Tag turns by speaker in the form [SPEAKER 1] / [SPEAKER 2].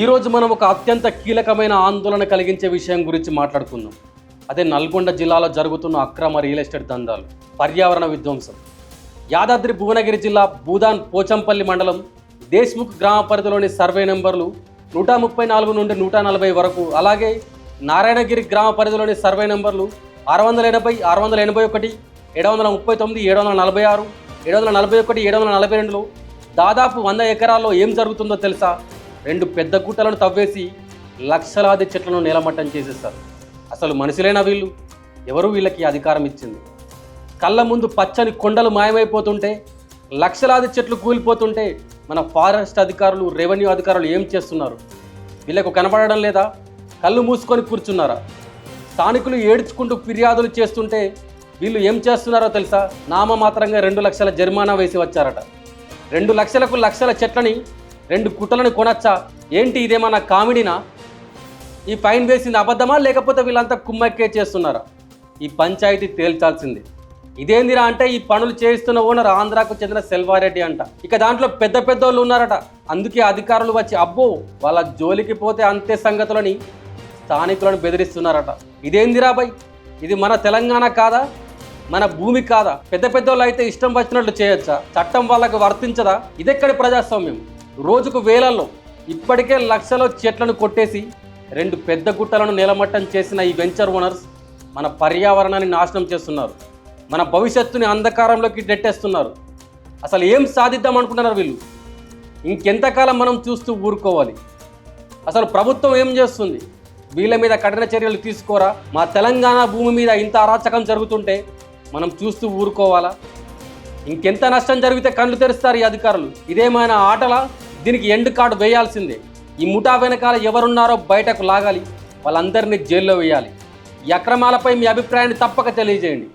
[SPEAKER 1] ఈరోజు మనం ఒక అత్యంత కీలకమైన ఆందోళన కలిగించే విషయం గురించి మాట్లాడుకుందాం. అదే నల్గొండ జిల్లాలో జరుగుతున్న అక్రమ రియల్ ఎస్టేట్ దందాలు పర్యావరణ విధ్వంసం. యాదాద్రి భువనగిరి జిల్లా భూదాన్ పోచంపల్లి మండలం దేశ్ముఖ్ గ్రామ పరిధిలోని సర్వే నెంబర్లు నూట ముప్పై నాలుగు నుండి నూట నలభై వరకు అలాగే నారాయణగిరి గ్రామ పరిధిలోని సర్వే నెంబర్లు ఆరు వందల ఎనభై ఆరు వందల ఎనభై ఒకటి ఏడు వందల ముప్పై తొమ్మిది ఏడు వందల నలభై ఆరు ఏడు వందల నలభై ఒకటి ఏడు వందల నలభై రెండులో దాదాపు వంద ఎకరాల్లో ఏం జరుగుతుందో తెలుసా? రెండు పెద్ద గుట్టలను తవ్వేసి లక్షలాది చెట్లను నేలమట్టం చేసేస్తారు. అసలు మనుషులేనా వీళ్ళు? ఎవరు వీళ్ళకి అధికారం ఇచ్చింది? కళ్ళ ముందు పచ్చని కొండలు మాయమైపోతుంటే లక్షలాది చెట్లు కూలిపోతుంటే మన ఫారెస్ట్ అధికారులు రెవెన్యూ అధికారులు ఏం చేస్తున్నారు? వీళ్ళకు కనపడడం లేదా? కళ్ళు మూసుకొని కూర్చున్నారా? స్థానికులు ఏడ్చుకుంటూ ఫిర్యాదులు చేస్తుంటే వీళ్ళు ఏం చేస్తున్నారో తెలుసా? నామమాత్రంగా రెండు లక్షల జరిమానా వేసి వచ్చారట. రెండు లక్షలకు లక్షల చెట్లని రెండు కుట్టలను కొనచ్చా? ఏంటి ఇదేమన్నా కామెడీనా? ఈ ఫైన్ వేసింది అబద్ధమా లేకపోతే వీళ్ళంతా కుమ్మక్కే చేస్తున్నారా? ఈ పంచాయతీ తేల్చాల్సింది. ఇదేందిరా అంటే ఈ పనులు చేయిస్తున్న ఓనర్ ఆంధ్రాకు చెందిన సెల్వారెడ్డి అంట. ఇక దాంట్లో పెద్ద పెద్ద వాళ్ళు ఉన్నారట. అందుకే అధికారులు వచ్చి అబ్బో వాళ్ళ జోలికి పోతే అంతే సంగతులని స్థానికులను బెదిరిస్తున్నారట. ఇదేందిరా బై? ఇది మన తెలంగాణ కాదా? మన భూమి కాదా? పెద్ద పెద్ద వాళ్ళు అయితే ఇష్టం వచ్చినట్లు చేయొచ్చా? చట్టం వాళ్ళకు వర్తించదా? ఇదెక్కడి ప్రజాస్వామ్యం? రోజుకు వేలల్లో ఇప్పటికే లక్షలో చెట్లను కొట్టేసి రెండు పెద్ద గుట్టలను నిలమట్టం చేసిన ఈ వెంచర్ ఓనర్స్ మన పర్యావరణాన్ని నాశనం చేస్తున్నారు. మన భవిష్యత్తుని అంధకారంలోకి నెట్టేస్తున్నారు. అసలు ఏం సాధిద్దాం అనుకుంటున్నారు వీళ్ళు? ఇంకెంతకాలం మనం చూస్తూ ఊరుకోవాలి. అసలు ప్రభుత్వం ఏం చేస్తుంది? వీళ్ళ మీద కఠిన చర్యలు తీసుకోరా? మా తెలంగాణ భూమి మీద ఇంత అరాచకం జరుగుతుంటే మనం చూస్తూ ఊరుకోవాలా? ఇంకెంత నష్టం జరిగితే కళ్ళు తెరుస్తారు ఈ అధికారులు? ఇదేమైనా ఆటలా? దీనికి ఎండ్ కార్డు వేయాల్సిందే. ఈ ముఠా వెనకాల ఎవరున్నారో బయటకు లాగాలి. వాళ్ళందరినీ జైల్లో వేయాలి. ఈ అక్రమాలపై మీ అభిప్రాయాన్ని తప్పక తెలియజేయండి.